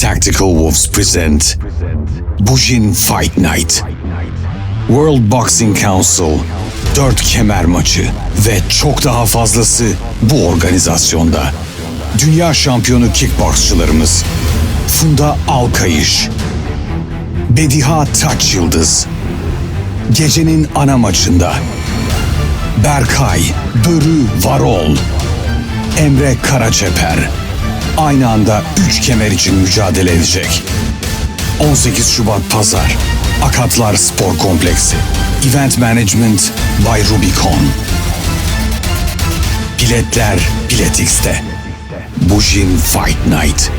Tactical Wolves present Bujin Fight Night. World Boxing Council 4 kemer maçı ve çok daha fazlası bu organizasyonda. Dünya şampiyonu kickboksçılarımız Funda Alkayış, Bediha Taç Yıldız, gecenin ana maçında Berkay Börü Varol, Emre Karaçeper aynı anda 3 kemer için mücadele edecek. 18 Şubat Pazar Akatlar Spor Kompleksi. Event Management by Rubicon. Biletler Bilet X'te Bujin Fight Night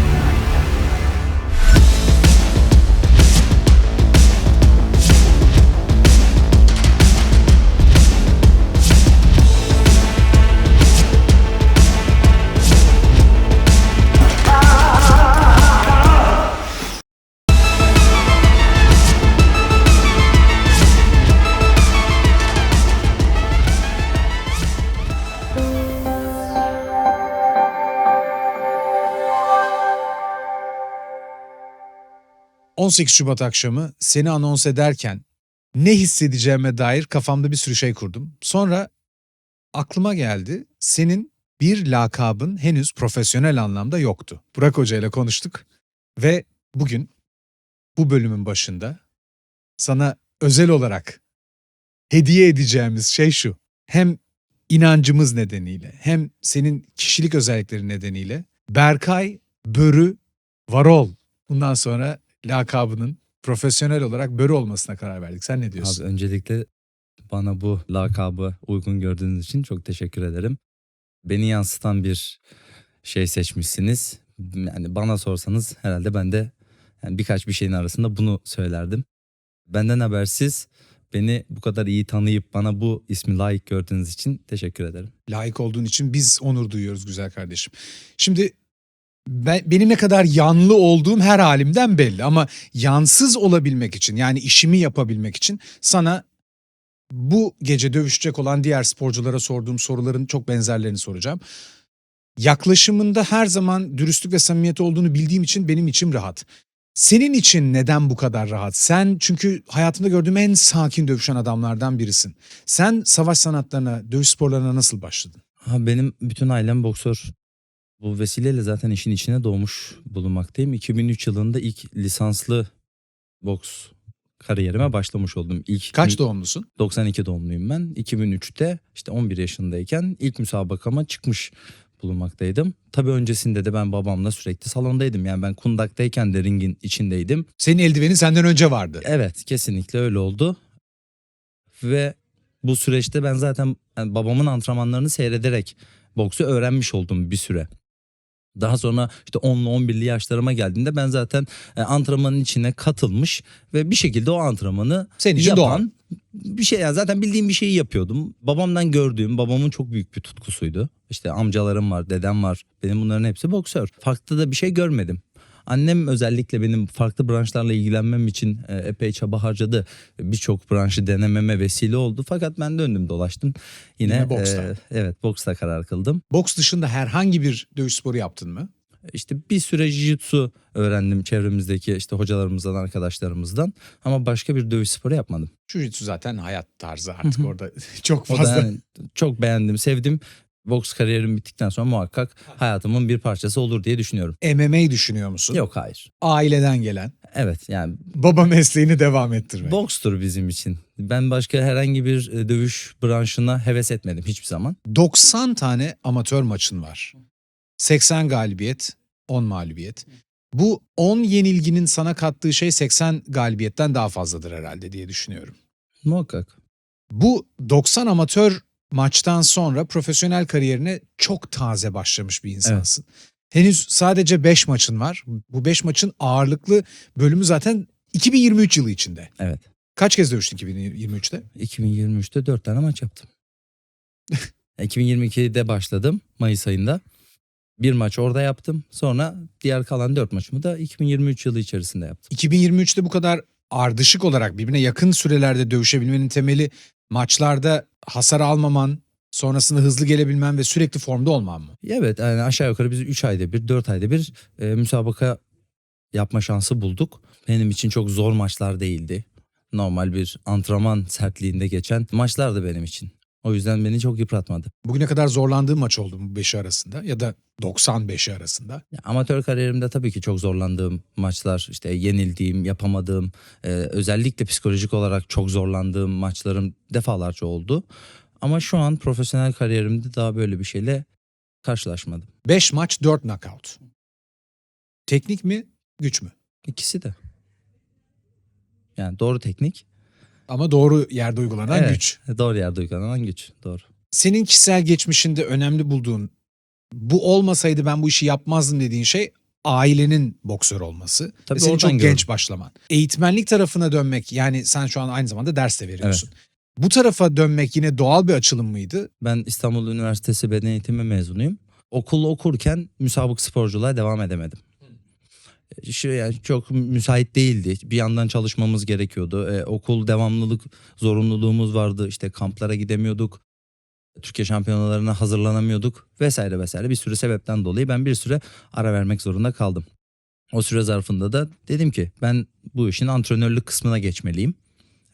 18 Şubat akşamı seni anons ederken ne hissedeceğime dair kafamda bir sürü şey kurdum. Sonra aklıma geldi senin bir lakabın henüz profesyonel anlamda yoktu. Burak Hoca ile konuştuk ve bugün bu bölümün başında sana özel olarak hediye edeceğimiz şey şu. Hem inancımız nedeniyle hem senin kişilik özellikleri nedeniyle Berkay Börü Varol bundan sonra lakabının profesyonel olarak Börü olmasına karar verdik. Sen ne diyorsun? Abi öncelikle bana bu lakabı uygun gördüğünüz için çok teşekkür ederim. Beni yansıtan bir şey seçmişsiniz. Yani bana sorsanız herhalde ben de yani birkaç bir şeyin arasında bunu söylerdim. Benden habersiz beni bu kadar iyi tanıyıp bana bu ismi layık gördüğünüz için teşekkür ederim. layık olduğun için biz onur duyuyoruz güzel kardeşim. Şimdi ben, benim ne kadar yanlı olduğum her halimden belli ama yansız olabilmek için yani işimi yapabilmek için sana bu gece dövüşecek olan diğer sporculara sorduğum soruların çok benzerlerini soracağım. Yaklaşımında her zaman dürüstlük ve samimiyet olduğunu bildiğim için benim içim rahat. Senin için neden bu kadar rahat? Sen çünkü hayatımda gördüğüm en sakin dövüşen adamlardan birisin. Sen savaş sanatlarına, dövüş sporlarına nasıl başladın? Ha, benim bütün ailem boksör. Bu vesileyle zaten işin içine doğmuş bulunmaktayım. 2003 yılında ilk lisanslı boks kariyerime başlamış oldum. İlk Kaç doğumlusun? 92 doğumluyum ben. 2003'te işte 11 yaşındayken ilk müsabakama çıkmış bulunmaktaydım. Tabii öncesinde de ben babamla sürekli salondaydım. Yani ben kundaktayken de ringin içindeydim. Senin eldivenin senden önce vardı. Evet kesinlikle öyle oldu. Ve bu süreçte ben zaten yani babamın antrenmanlarını seyrederek boksu öğrenmiş oldum bir süre. Daha sonra işte 10'lu 11'li yaşlarıma geldiğinde ben zaten e, antrenmanın içine katılmış ve bir şekilde o antrenmanı Senin için yapan bir şey yani zaten bildiğim bir şeyi yapıyordum. Babamdan gördüğüm, babamın çok büyük bir tutkusuydu. İşte amcalarım var, dedem var. Benim bunların hepsi boksör. Farklı da bir şey görmedim. Annem özellikle benim farklı branşlarla ilgilenmem için e, epey çaba harcadı. Birçok branşı denememe vesile oldu. Fakat ben döndüm dolaştım. Yine, Yine boksta. e, evet boksta karar kıldım. Boks dışında herhangi bir dövüş sporu yaptın mı? İşte bir süre jiu-jitsu öğrendim çevremizdeki işte hocalarımızdan, arkadaşlarımızdan. Ama başka bir dövüş sporu yapmadım. Jiu-jitsu zaten hayat tarzı artık orada çok O da fazla. yani çok beğendim, sevdim. Boks kariyerim bittikten sonra muhakkak hayatımın bir parçası olur diye düşünüyorum. MMA'yi düşünüyor musun? Yok hayır. Aileden gelen Evet yani baba mesleğini devam ettirmek. bokstur bizim için. Ben başka herhangi bir e, dövüş branşına heves etmedim hiçbir zaman. 90 tane amatör maçın var. 80 galibiyet, 10 mağlubiyet. Bu 10 yenilginin sana kattığı şey 80 galibiyetten daha fazladır herhalde diye düşünüyorum. Muhakkak. Bu 90 amatör maçtan sonra profesyonel kariyerine çok taze başlamış bir insansın. Henüz sadece 5 maçın var. Bu 5 maçın ağırlıklı bölümü zaten 2023 yılı içinde. Evet. Kaç kez dövüştün 2023'te? 2023'te 4 tane maç yaptım. 2022'de başladım Mayıs ayında. Bir maç orada yaptım. Sonra diğer kalan 4 maçımı da 2023 yılı içerisinde yaptım. 2023'te bu kadar ardışık olarak birbirine yakın sürelerde dövüşebilmenin temeli maçlarda hasar almaman, sonrasında hızlı gelebilmen ve sürekli formda olman mı? Evet yani aşağı yukarı biz 3 ayda bir 4 ayda bir e, müsabaka yapma şansı bulduk. Benim için çok zor maçlar değildi. Normal bir antrenman sertliğinde geçen maçlardı benim için. O yüzden beni çok yıpratmadı. Bugüne kadar zorlandığın maç oldu mu 5'i arasında ya da 95'i arasında? Ya, Amatör kariyerimde tabii ki çok zorlandığım maçlar, işte yenildiğim, yapamadığım, e, özellikle psikolojik olarak çok zorlandığım maçlarım defalarca oldu. Ama şu an profesyonel kariyerimde daha böyle bir şeyle karşılaşmadım. 5 maç 4 knockout. Teknik mi, güç mü? İkisi de. Yani doğru teknik, Ama doğru yerde uygulanan Evet. güç. doğru yerde uygulanan güç. Doğru. Senin kişisel geçmişinde önemli bulduğun, bu olmasaydı ben bu işi yapmazdım dediğin şey ailenin boksör olması. Tabii ve senin çok gördüm. genç başlaman. Eğitmenlik tarafına dönmek yani sen şu an aynı zamanda ders de veriyorsun. Bu tarafa dönmek yine doğal bir açılım mıydı? Ben İstanbul Üniversitesi Beden Eğitimi mezunuyum. Okul okurken müsabık sporculuğa devam edemedim. Şu yani çok müsait değildi. Bir yandan çalışmamız gerekiyordu. Ee, okul devamlılık zorunluluğumuz vardı. İşte kamplara gidemiyorduk. Türkiye şampiyonalarına hazırlanamıyorduk vesaire vesaire bir sürü sebepten dolayı ben bir süre ara vermek zorunda kaldım. O süre zarfında da dedim ki ben bu işin antrenörlük kısmına geçmeliyim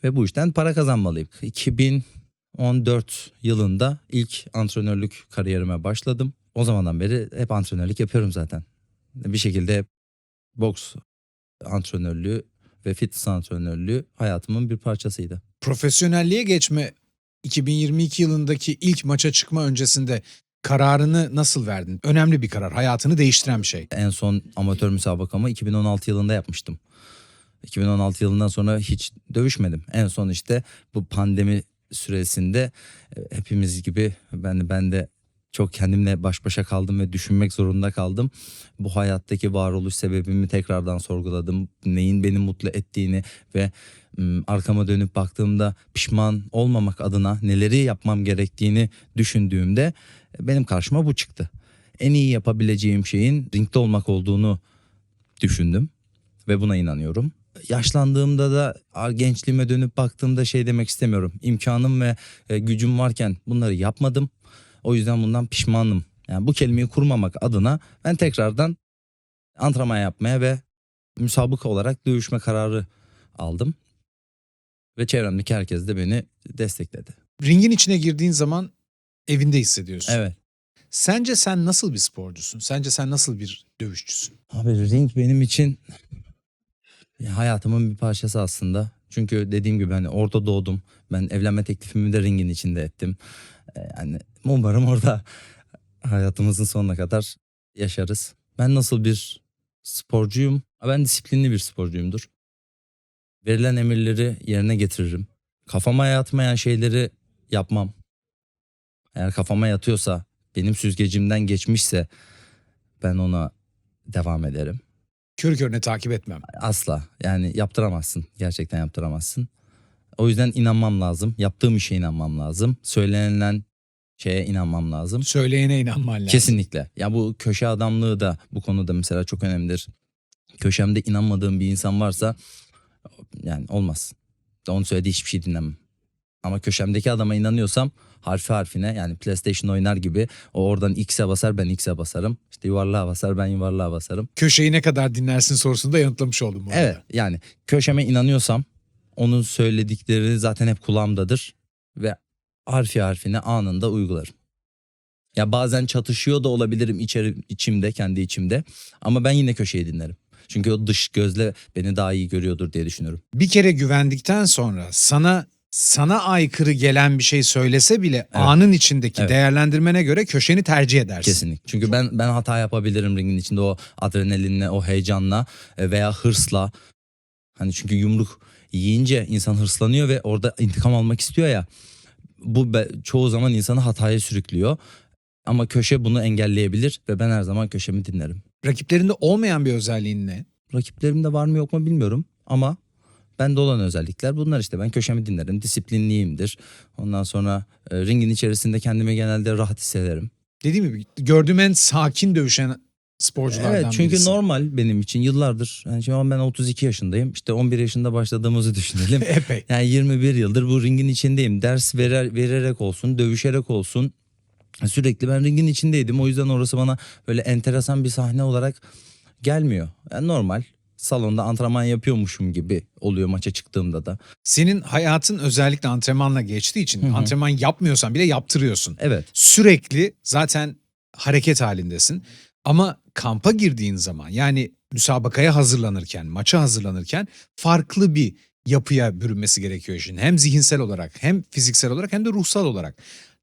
ve bu işten para kazanmalıyım. 2014 yılında ilk antrenörlük kariyerime başladım. O zamandan beri hep antrenörlük yapıyorum zaten. Bir şekilde boks antrenörlüğü ve fitness antrenörlüğü hayatımın bir parçasıydı. Profesyonelliğe geçme 2022 yılındaki ilk maça çıkma öncesinde kararını nasıl verdin? Önemli bir karar, hayatını değiştiren bir şey. En son amatör müsabakamı 2016 yılında yapmıştım. 2016 yılından sonra hiç dövüşmedim. En son işte bu pandemi süresinde e, hepimiz gibi ben de, ben de çok kendimle baş başa kaldım ve düşünmek zorunda kaldım. Bu hayattaki varoluş sebebimi tekrardan sorguladım. Neyin beni mutlu ettiğini ve arkama dönüp baktığımda pişman olmamak adına neleri yapmam gerektiğini düşündüğümde benim karşıma bu çıktı. En iyi yapabileceğim şeyin ringde olmak olduğunu düşündüm ve buna inanıyorum. Yaşlandığımda da gençliğime dönüp baktığımda şey demek istemiyorum. İmkanım ve e, gücüm varken bunları yapmadım. O yüzden bundan pişmanım. Yani bu kelimeyi kurmamak adına ben tekrardan antrenman yapmaya ve müsabık olarak dövüşme kararı aldım. Ve çevremdeki herkes de beni destekledi. Ringin içine girdiğin zaman evinde hissediyorsun. Evet. Sence sen nasıl bir sporcusun? Sence sen nasıl bir dövüşçüsün? Abi ring benim için ya hayatımın bir parçası aslında. Çünkü dediğim gibi hani orada doğdum. Ben evlenme teklifimi de ringin içinde ettim. Ee, Yani umarım orada hayatımızın sonuna kadar yaşarız. Ben nasıl bir sporcuyum? Ben disiplinli bir sporcuyumdur. Verilen emirleri yerine getiririm. Kafama yatmayan şeyleri yapmam. Eğer kafama yatıyorsa, benim süzgecimden geçmişse ben ona devam ederim. Körü körüne takip etmem. Asla. Yani yaptıramazsın. Gerçekten yaptıramazsın. O yüzden inanmam lazım. Yaptığım işe inanmam lazım. Söylenilen şeye inanmam lazım. Söyleyene inanman lazım. Kesinlikle. Ya bu köşe adamlığı da bu konuda mesela çok önemlidir. Köşemde inanmadığım bir insan varsa yani olmaz. Onun söylediği hiçbir şey dinlemem. Ama köşemdeki adama inanıyorsam harfi harfine yani PlayStation oynar gibi o oradan X'e basar ben X'e basarım. İşte yuvarlığa basar ben yuvarlığa basarım. Köşeyi ne kadar dinlersin sorusunu da yanıtlamış oldum bu arada. Evet yani köşeme inanıyorsam onun söyledikleri zaten hep kulağımdadır ve harfi harfine anında uygularım. Ya bazen çatışıyor da olabilirim içeri, içimde kendi içimde ama ben yine köşeyi dinlerim. Çünkü o dış gözle beni daha iyi görüyordur diye düşünüyorum. Bir kere güvendikten sonra sana sana aykırı gelen bir şey söylese bile anın içindeki Evet. değerlendirmene göre köşeni tercih edersin. Kesinlikle. Çünkü ben ben hata yapabilirim ringin içinde o adrenalinle, o heyecanla e, veya hırsla. Hani çünkü yumruk yiyince insan hırslanıyor ve orada intikam almak istiyor ya. Bu be- çoğu zaman insanı hataya sürüklüyor. Ama köşe bunu engelleyebilir ve ben her zaman köşemi dinlerim. Rakiplerinde olmayan bir özelliğin ne? Rakiplerimde var mı yok mu bilmiyorum ama bende olan özellikler bunlar işte. Ben köşemi dinlerim, disiplinliyimdir. Ondan sonra e, ringin içerisinde kendimi genelde rahat hissederim. Dediğim gibi gördüğüm en sakin dövüşen sporculardan Evet çünkü birisi. normal benim için yıllardır. Yani an ben 32 yaşındayım. İşte 11 yaşında başladığımızı düşünelim. Epey. Yani 21 yıldır bu ringin içindeyim. Ders verer, vererek olsun, dövüşerek olsun. Sürekli ben ringin içindeydim. O yüzden orası bana böyle enteresan bir sahne olarak gelmiyor. Yani normal. salonda antrenman yapıyormuşum gibi oluyor maça çıktığımda da. Senin hayatın özellikle antrenmanla geçtiği için Hı hı. antrenman yapmıyorsan bile yaptırıyorsun. Evet. Sürekli zaten hareket halindesin. Ama kampa girdiğin zaman yani müsabakaya hazırlanırken, maça hazırlanırken farklı bir yapıya bürünmesi gerekiyor işin. Hem zihinsel olarak hem fiziksel olarak hem de ruhsal olarak.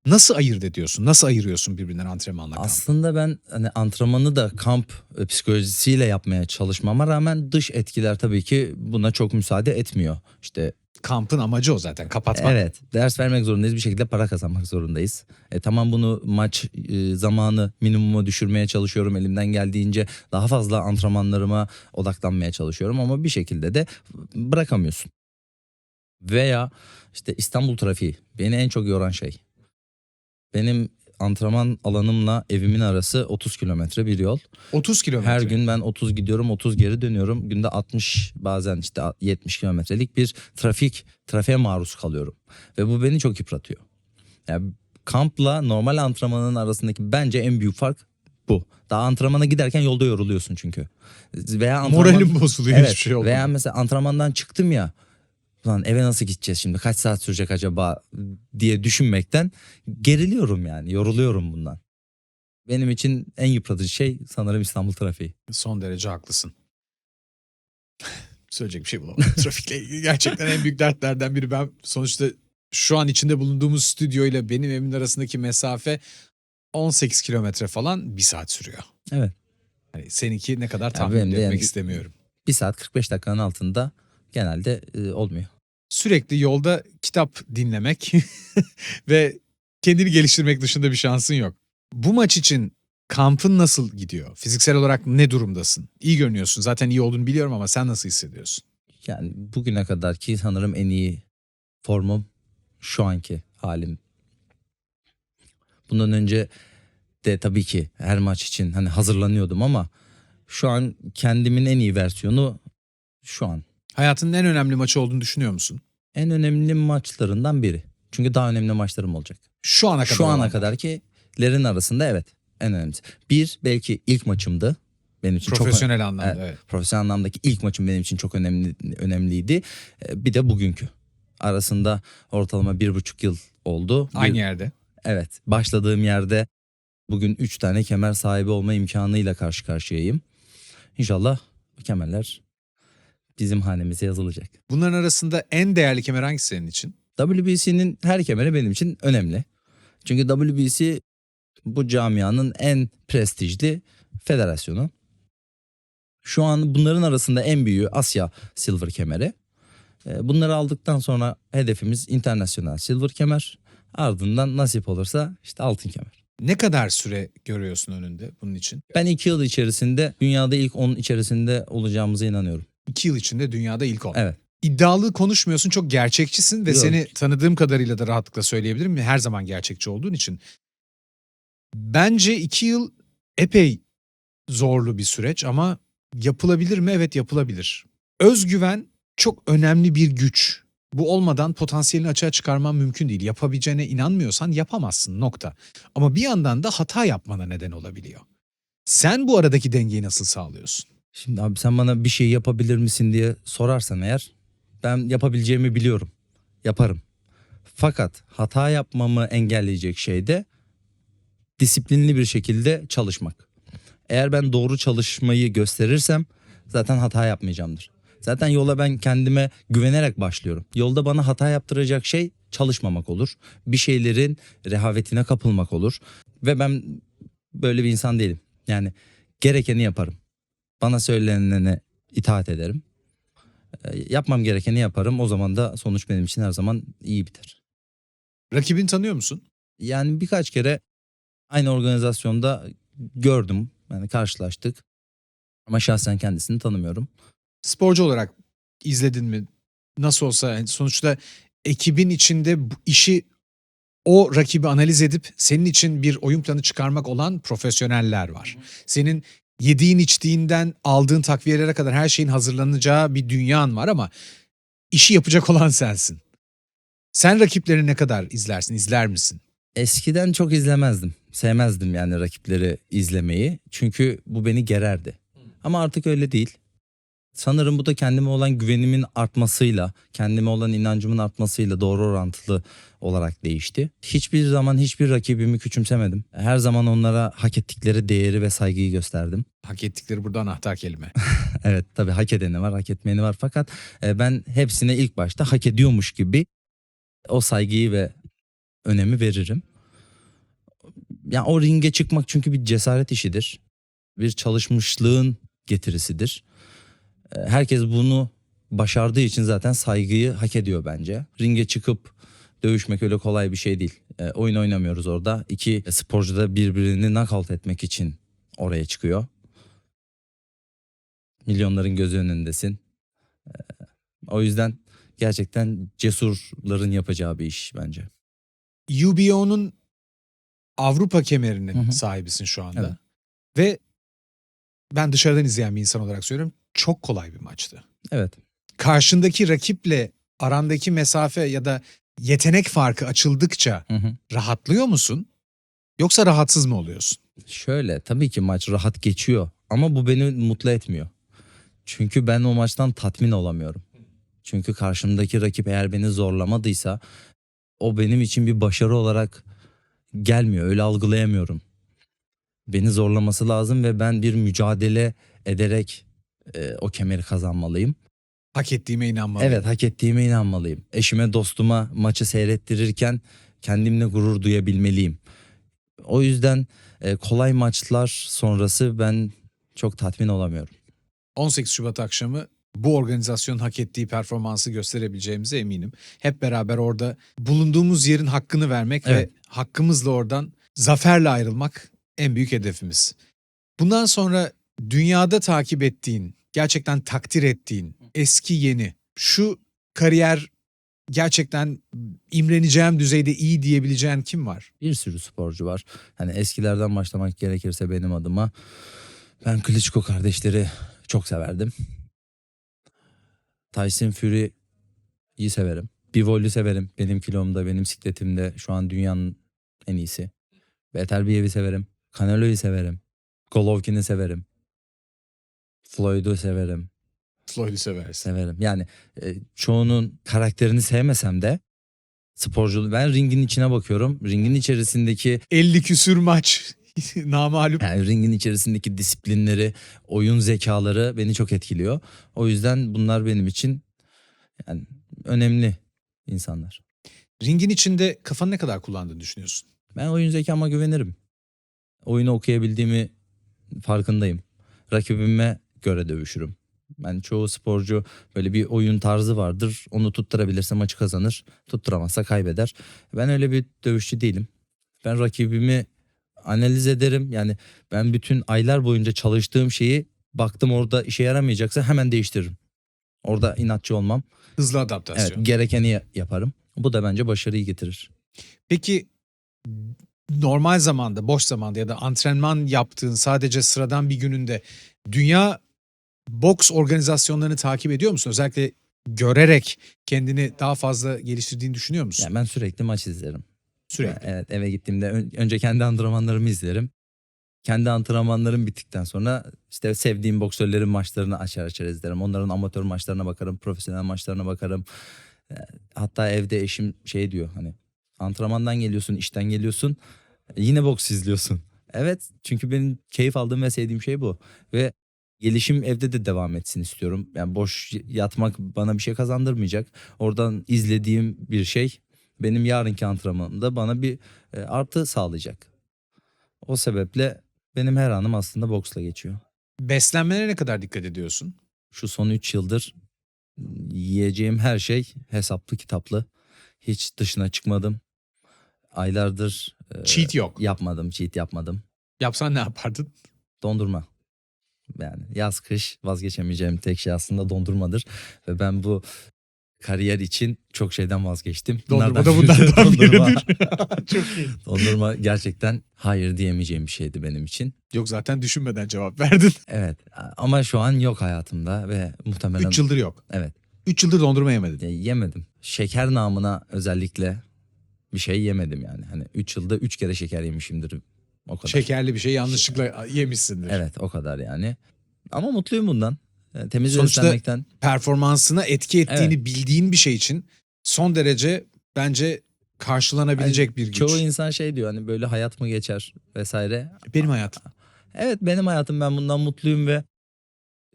Nasıl ayırt ediyorsun? Nasıl ayırıyorsun birbirinden antrenmanla kamp? Aslında ben hani antrenmanı da kamp e, psikolojisiyle yapmaya çalışmama rağmen dış etkiler tabii ki buna çok müsaade etmiyor. İşte Kampın amacı o zaten kapatmak. evet ders vermek zorundayız bir şekilde para kazanmak zorundayız. E, tamam bunu maç e, zamanı minimuma düşürmeye çalışıyorum elimden geldiğince daha fazla antrenmanlarıma odaklanmaya çalışıyorum ama bir şekilde de bırakamıyorsun. Veya işte İstanbul trafiği beni en çok yoran şey. Benim antrenman alanımla evimin arası 30 kilometre bir yol. 30 kilometre. Her gün ben 30 gidiyorum 30 geri dönüyorum. Günde 60 bazen işte 70 kilometrelik bir trafik trafiğe maruz kalıyorum. Ve bu beni çok yıpratıyor. Yani kampla normal antrenmanın arasındaki bence en büyük fark bu. Daha antrenmana giderken yolda yoruluyorsun çünkü. Veya antrenman- Moralim bozuluyor Evet, hiçbir şey olmadı. Veya mesela antrenmandan çıktım ya. Lan eve nasıl gideceğiz şimdi? Kaç saat sürecek acaba diye düşünmekten geriliyorum yani. Yoruluyorum bundan. Benim için en yıpratıcı şey sanırım İstanbul trafiği. Son derece haklısın. Söyleyecek bir şey bulamadım. Trafikle ilgili gerçekten en büyük dertlerden biri. Ben sonuçta şu an içinde bulunduğumuz stüdyo ile benim evimin arasındaki mesafe 18 kilometre falan bir saat sürüyor. Evet. Hani seninki ne kadar tahmin etmek yani- istemiyorum. Bir saat 45 dakikanın altında genelde e, olmuyor. Sürekli yolda kitap dinlemek ve kendini geliştirmek dışında bir şansın yok. Bu maç için kampın nasıl gidiyor? Fiziksel olarak ne durumdasın? İyi görünüyorsun. Zaten iyi olduğunu biliyorum ama sen nasıl hissediyorsun? Yani bugüne kadar ki sanırım en iyi formum şu anki halim. Bundan önce de tabii ki her maç için hani hazırlanıyordum ama şu an kendimin en iyi versiyonu şu an. Hayatının en önemli maçı olduğunu düşünüyor musun? En önemli maçlarından biri. Çünkü daha önemli maçlarım olacak. Şu ana kadar. Şu ana kadar kilerin arasında evet en önemlisi. Bir belki ilk maçımdı. Benim için çok Profesyonel anlamda Evet. evet. profesyonel anlamdaki ilk maçım benim için çok önemli önemliydi. Ee, Bir de bugünkü. Arasında ortalama bir buçuk yıl oldu. Bir- Aynı yerde. Evet. Başladığım yerde bugün üç tane kemer sahibi olma imkanıyla karşı karşıyayım. İnşallah kemerler bizim hanemize yazılacak. Bunların arasında en değerli kemer hangisi senin için? WBC'nin her kemeri benim için önemli. Çünkü WBC bu camianın en prestijli federasyonu. Şu an bunların arasında en büyüğü Asya Silver kemeri. Ee, Bunları aldıktan sonra hedefimiz internasyonel silver kemer. Ardından nasip olursa işte altın kemer. Ne kadar süre görüyorsun önünde bunun için? Ben iki yıl içerisinde dünyada ilk 10 içerisinde olacağımıza inanıyorum. İki yıl içinde dünyada ilk ol. Evet. İddialı konuşmuyorsun, çok gerçekçisin ve Yok. seni tanıdığım kadarıyla da rahatlıkla söyleyebilirim. Her zaman gerçekçi olduğun için. Bence iki yıl epey zorlu bir süreç ama yapılabilir mi? Evet yapılabilir. Özgüven çok önemli bir güç. Bu olmadan potansiyelini açığa çıkarman mümkün değil. Yapabileceğine inanmıyorsan yapamazsın nokta. Ama bir yandan da hata yapmana neden olabiliyor. Sen bu aradaki dengeyi nasıl sağlıyorsun? Şimdi abi sen bana bir şey yapabilir misin diye sorarsan eğer ben yapabileceğimi biliyorum. Yaparım. Fakat hata yapmamı engelleyecek şey de disiplinli bir şekilde çalışmak. Eğer ben doğru çalışmayı gösterirsem zaten hata yapmayacağımdır. Zaten yola ben kendime güvenerek başlıyorum. Yolda bana hata yaptıracak şey çalışmamak olur. Bir şeylerin rehavetine kapılmak olur. Ve ben böyle bir insan değilim. Yani gerekeni yaparım. Bana söylenene itaat ederim. E, Yapmam gerekeni yaparım. O zaman da sonuç benim için her zaman iyi biter. Rakibini tanıyor musun? Yani birkaç kere aynı organizasyonda gördüm. Yani karşılaştık. Ama şahsen kendisini tanımıyorum. sporcu olarak izledin mi? Nasıl olsa yani sonuçta ekibin içinde bu işi o rakibi analiz edip senin için bir oyun planı çıkarmak olan profesyoneller var. Senin yediğin içtiğinden aldığın takviyelere kadar her şeyin hazırlanacağı bir dünyan var ama işi yapacak olan sensin. Sen rakipleri ne kadar izlersin, izler misin? Eskiden çok izlemezdim. Sevmezdim yani rakipleri izlemeyi. Çünkü bu beni gererdi. Ama artık öyle değil. Sanırım bu da kendime olan güvenimin artmasıyla, kendime olan inancımın artmasıyla doğru orantılı olarak değişti. Hiçbir zaman hiçbir rakibimi küçümsemedim. Her zaman onlara hak ettikleri değeri ve saygıyı gösterdim. Hak ettikleri burada anahtar kelime. Evet tabii hak edeni var, hak etmeyeni var fakat e, ben hepsine ilk başta hak ediyormuş gibi o saygıyı ve önemi veririm. Ya o ringe çıkmak çünkü bir cesaret işidir. Bir çalışmışlığın getirisidir. E, Herkes bunu başardığı için zaten saygıyı hak ediyor bence. Ringe çıkıp dövüşmek öyle kolay bir şey değil. E, oyun oynamıyoruz orada. İki sporcu da birbirini knockout etmek için oraya çıkıyor milyonların gözü önündesin. Ee, O yüzden gerçekten cesurların yapacağı bir iş bence. UBO'nun Avrupa kemerinin Hı hı. sahibisin şu anda. Evet. Ve ben dışarıdan izleyen bir insan olarak söylüyorum. Çok kolay bir maçtı. Evet. Karşındaki rakiple arandaki mesafe ya da yetenek farkı açıldıkça Hı hı. rahatlıyor musun? Yoksa rahatsız mı oluyorsun? Şöyle tabii ki maç rahat geçiyor ama bu beni mutlu etmiyor. Çünkü ben o maçtan tatmin olamıyorum. Çünkü karşımdaki rakip eğer beni zorlamadıysa o benim için bir başarı olarak gelmiyor. Öyle algılayamıyorum. Beni zorlaması lazım ve ben bir mücadele ederek e, o kemeri kazanmalıyım. Hak ettiğime inanmalıyım. Evet hak ettiğime inanmalıyım. Eşime dostuma maçı seyrettirirken kendimle gurur duyabilmeliyim. O yüzden e, kolay maçlar sonrası ben çok tatmin olamıyorum. 18 Şubat akşamı bu organizasyonun hak ettiği performansı gösterebileceğimize eminim. Hep beraber orada bulunduğumuz yerin hakkını vermek Evet. ve hakkımızla oradan zaferle ayrılmak en büyük hedefimiz. Bundan sonra dünyada takip ettiğin, gerçekten takdir ettiğin, eski yeni, şu kariyer gerçekten imreneceğim düzeyde iyi diyebileceğin kim var? Bir sürü sporcu var. Hani eskilerden başlamak gerekirse benim adıma ben Klitschko kardeşleri çok severdim. Tyson Fury'yi severim. Bivol'ü severim. Benim kilomda, benim sikletimde şu an dünyanın en iyisi. Beterbiyev'i severim. Canelo'yu severim. Golovkin'i severim. Floyd'u severim. Floyd'u seversin. Severim. Yani e, çoğunun karakterini sevmesem de sporcu ben ringin içine bakıyorum. Ringin içerisindeki 50 küsür maç namalup. yani ringin içerisindeki disiplinleri, oyun zekaları beni çok etkiliyor. O yüzden bunlar benim için yani önemli insanlar. Ringin içinde kafanı ne kadar kullandığını düşünüyorsun? Ben oyun zekama güvenirim. Oyunu okuyabildiğimi farkındayım. Rakibime göre dövüşürüm. Ben çoğu sporcu böyle bir oyun tarzı vardır. Onu tutturabilirse maçı kazanır. Tutturamazsa kaybeder. Ben öyle bir dövüşçü değilim. Ben rakibimi analiz ederim. Yani ben bütün aylar boyunca çalıştığım şeyi baktım orada işe yaramayacaksa hemen değiştiririm. Orada inatçı olmam. Hızlı adaptasyon. Evet, gerekeni ya- yaparım. Bu da bence başarıyı getirir. Peki normal zamanda, boş zamanda ya da antrenman yaptığın sadece sıradan bir gününde dünya boks organizasyonlarını takip ediyor musun? Özellikle görerek kendini daha fazla geliştirdiğini düşünüyor musun? Yani ben sürekli maç izlerim. Sürekli. Evet eve gittiğimde ön- önce kendi antrenmanlarımı izlerim. Kendi antrenmanlarım bittikten sonra işte sevdiğim boksörlerin maçlarını açar açar izlerim. Onların amatör maçlarına bakarım, profesyonel maçlarına bakarım. Ee, Hatta evde eşim şey diyor hani antrenmandan geliyorsun, işten geliyorsun yine boks izliyorsun. Evet çünkü benim keyif aldığım ve sevdiğim şey bu. Ve gelişim evde de devam etsin istiyorum. Yani boş yatmak bana bir şey kazandırmayacak. Oradan izlediğim bir şey benim yarınki antrenmanımda bana bir e, artı sağlayacak. O sebeple benim her anım aslında boksla geçiyor. Beslenmene ne kadar dikkat ediyorsun? Şu son 3 yıldır yiyeceğim her şey hesaplı kitaplı. Hiç dışına çıkmadım. Aylardır e, Cheat yok. yapmadım, cheat yapmadım. Yapsan ne yapardın? Dondurma. Yani yaz kış vazgeçemeyeceğim tek şey aslında dondurmadır. Ve ben bu kariyer için çok şeyden vazgeçtim. Dondurma da Bunlardan biridir. Çok iyi. Dondurma gerçekten hayır diyemeyeceğim bir şeydi benim için. Yok zaten düşünmeden cevap verdin. Evet ama şu an yok hayatımda ve muhtemelen 3 yıldır yok. evet 3 yıldır dondurma yemedin. ya yemedim. Şeker namına özellikle bir şey yemedim yani. Hani 3 yılda 3 kere şeker yemişimdir. O kadar. Şekerli bir şey yanlışlıkla yemişsindir. Evet o kadar yani. Ama mutluyum bundan. e, temiz Sonuçta- beslenmekten Performansına etki ettiğini bildiğin bir şey için son derece bence karşılanabilecek bir güç. çoğu insan şey diyor hani böyle hayat mı geçer vesaire. Benim hayatım. Evet benim hayatım ben bundan mutluyum ve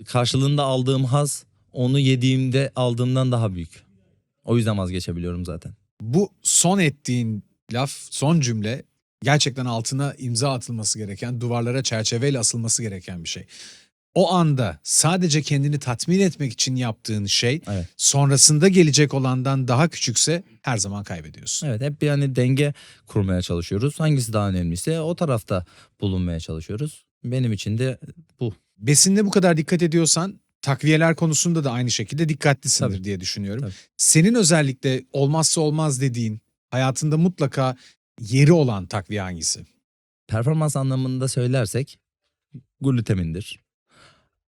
karşılığında aldığım haz onu yediğimde aldığımdan daha büyük. O yüzden vazgeçebiliyorum zaten. Bu son ettiğin laf, son cümle gerçekten altına imza atılması gereken, duvarlara çerçeveyle asılması gereken bir şey. O anda sadece kendini tatmin etmek için yaptığın şey Evet. sonrasında gelecek olandan daha küçükse her zaman kaybediyorsun. Evet hep bir hani denge kurmaya çalışıyoruz. Hangisi daha önemliyse o tarafta bulunmaya çalışıyoruz. Benim için de bu. Besinde bu kadar dikkat ediyorsan takviyeler konusunda da aynı şekilde dikkatlisindir Tabii. diye düşünüyorum. Tabii. Senin özellikle olmazsa olmaz dediğin hayatında mutlaka yeri olan takviye hangisi? Performans anlamında söylersek glutamindir.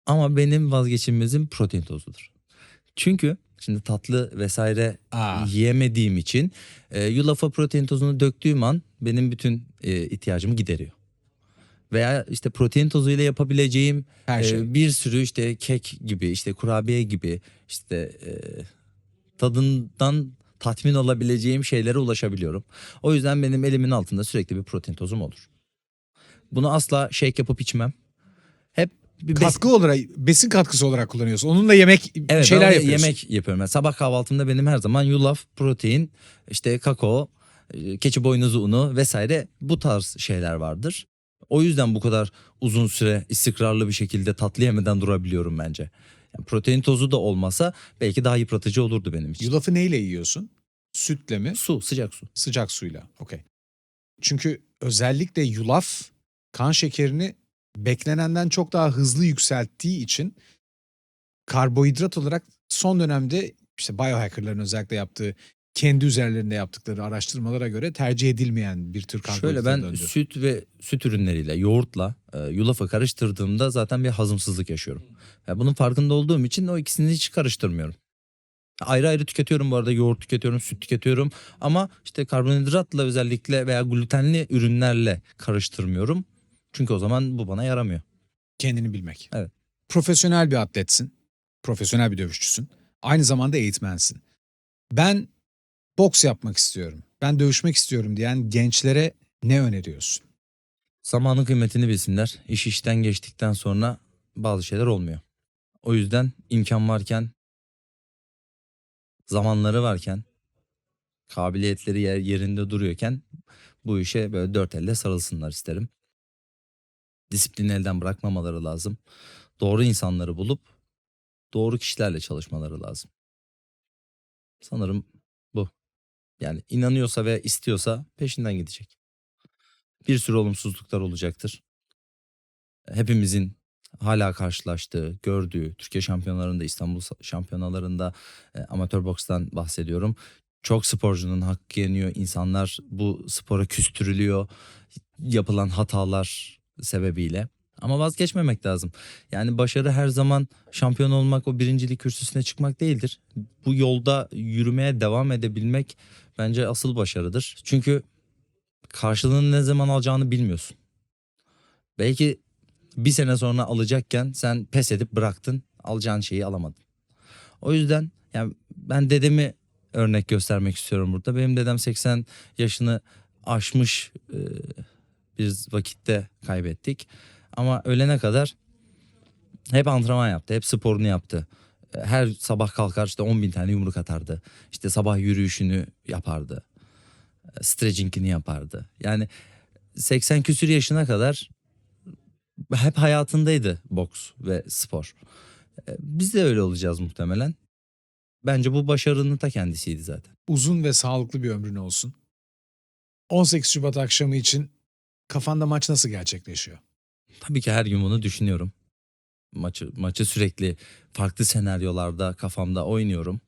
Ama benim vazgeçilmezim protein tozudur. Çünkü şimdi tatlı vesaire Aa, yiyemediğim için e, yulafa protein tozunu döktüğüm an benim bütün e, ihtiyacımı gideriyor. Veya işte protein tozuyla yapabileceğim her e, şey. bir sürü işte kek gibi işte kurabiye gibi işte e, tadından tatmin olabileceğim şeylere ulaşabiliyorum. O yüzden benim elimin altında sürekli bir protein tozum olur. Bunu asla shake yapıp içmem. Hep bir Katkı olarak, besin katkısı olarak kullanıyorsun. Onunla yemek Evet, şeyler yapıyorsun. yemek yapıyorum. Yani sabah kahvaltımda benim her zaman yulaf, protein, işte kakao, e, keçi boynuzu unu vesaire bu tarz şeyler vardır. O yüzden bu kadar uzun süre istikrarlı bir şekilde tatlı yemeden durabiliyorum bence. Yani protein tozu da olmasa belki daha yıpratıcı olurdu benim için. Yulafı neyle yiyorsun? Sütle mi? Su, sıcak su. Sıcak suyla. Okey. Çünkü özellikle yulaf kan şekerini beklenenden çok daha hızlı yükselttiği için karbohidrat olarak son dönemde işte biohackerların özellikle yaptığı kendi üzerlerinde yaptıkları araştırmalara göre tercih edilmeyen bir tür Şöyle karbonhidrat ben döndü. süt ve süt ürünleriyle yoğurtla e, yulafı karıştırdığımda zaten bir hazımsızlık yaşıyorum. Ya bunun farkında olduğum için o ikisini hiç karıştırmıyorum. Ayrı ayrı tüketiyorum bu arada yoğurt tüketiyorum, süt tüketiyorum ama işte karbonhidratla özellikle veya glutenli ürünlerle karıştırmıyorum. Çünkü o zaman bu bana yaramıyor. Kendini bilmek. Evet. Profesyonel bir atletsin. Profesyonel bir dövüşçüsün. Aynı zamanda eğitmensin. Ben boks yapmak istiyorum. Ben dövüşmek istiyorum diyen gençlere ne öneriyorsun? Zamanın kıymetini bilsinler. İş işten geçtikten sonra bazı şeyler olmuyor. O yüzden imkan varken, zamanları varken, kabiliyetleri yer, yerinde duruyorken bu işe böyle dört elle sarılsınlar isterim. Disiplini elden bırakmamaları lazım. Doğru insanları bulup doğru kişilerle çalışmaları lazım. Sanırım. Yani inanıyorsa ve istiyorsa peşinden gidecek. Bir sürü olumsuzluklar olacaktır. Hepimizin hala karşılaştığı, gördüğü Türkiye şampiyonlarında, İstanbul şampiyonalarında e, amatör bokstan bahsediyorum. Çok sporcunun hakkı yeniyor. İnsanlar bu spora küstürülüyor. Yapılan hatalar sebebiyle. Ama vazgeçmemek lazım. Yani başarı her zaman şampiyon olmak, o birincilik kürsüsüne çıkmak değildir. Bu yolda yürümeye devam edebilmek bence asıl başarıdır. Çünkü karşılığını ne zaman alacağını bilmiyorsun. Belki bir sene sonra alacakken sen pes edip bıraktın, alacağın şeyi alamadın. O yüzden yani ben dedemi örnek göstermek istiyorum burada. Benim dedem 80 yaşını aşmış e, bir vakitte kaybettik. Ama ölene kadar hep antrenman yaptı, hep sporunu yaptı. Her sabah kalkar işte 10 bin tane yumruk atardı. İşte sabah yürüyüşünü yapardı. Stretching'ini yapardı. Yani 80 küsür yaşına kadar hep hayatındaydı boks ve spor. E, Biz de öyle olacağız muhtemelen. Bence bu başarının ta kendisiydi zaten. Uzun ve sağlıklı bir ömrün olsun. 18 Şubat akşamı için kafanda maç nasıl gerçekleşiyor? Tabii ki her gün bunu düşünüyorum. Maçı maçı sürekli farklı senaryolarda kafamda oynuyorum.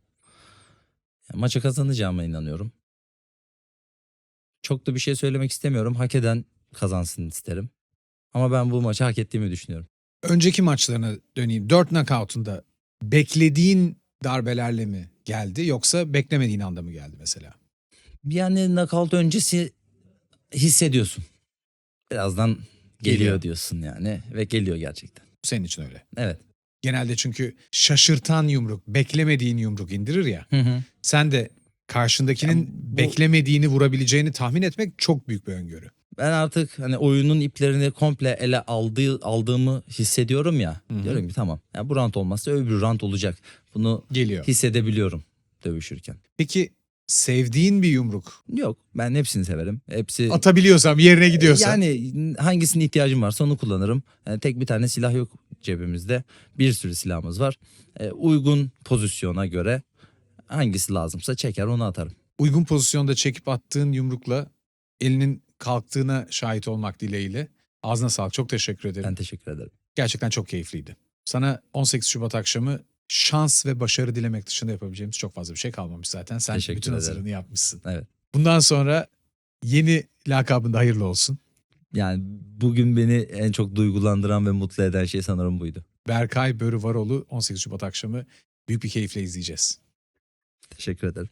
Ya, Maçı kazanacağıma inanıyorum. Çok da bir şey söylemek istemiyorum. Hak eden kazansın isterim. Ama ben bu maçı hak ettiğimi düşünüyorum. Önceki maçlarına döneyim. 4 knockout'unda beklediğin darbelerle mi geldi yoksa beklemediğin anda mı geldi mesela? Yani knockout öncesi hissediyorsun. Birazdan geliyor, Geliyor. diyorsun yani ve geliyor gerçekten. Senin için öyle. Evet. Genelde çünkü şaşırtan yumruk, beklemediğin yumruk indirir ya. Hı hı. Sen de karşındakinin Ya bu- beklemediğini vurabileceğini tahmin etmek çok büyük bir öngörü. Ben artık hani oyunun iplerini komple ele aldığı, aldığımı hissediyorum ya. Hı hı. Diyorum ki tamam. Ya bu rant olmazsa öbür rant olacak. Bunu Geliyor. hissedebiliyorum dövüşürken. Peki sevdiğin bir yumruk Yok ben hepsini severim. Hepsi atabiliyorsam yerine gidiyorsa Yani hangisine ihtiyacım varsa onu kullanırım. Yani tek bir tane silah yok cebimizde. Bir sürü silahımız var. Ee, uygun pozisyona göre hangisi lazımsa çeker onu atarım. uygun pozisyonda çekip attığın yumrukla elinin kalktığına şahit olmak dileğiyle. Ağzına sağlık. Çok teşekkür ederim. Ben teşekkür ederim. Gerçekten çok keyifliydi. Sana 18 Şubat akşamı şans ve başarı dilemek dışında yapabileceğimiz çok fazla bir şey kalmamış zaten. Sen Teşekkür bütün ederim. hazırlığını yapmışsın. Evet. Bundan sonra yeni lakabında hayırlı olsun. Yani bugün beni en çok duygulandıran ve mutlu eden şey sanırım buydu. Berkay Börü Varoğlu 18 Şubat akşamı büyük bir keyifle izleyeceğiz. Teşekkür ederim.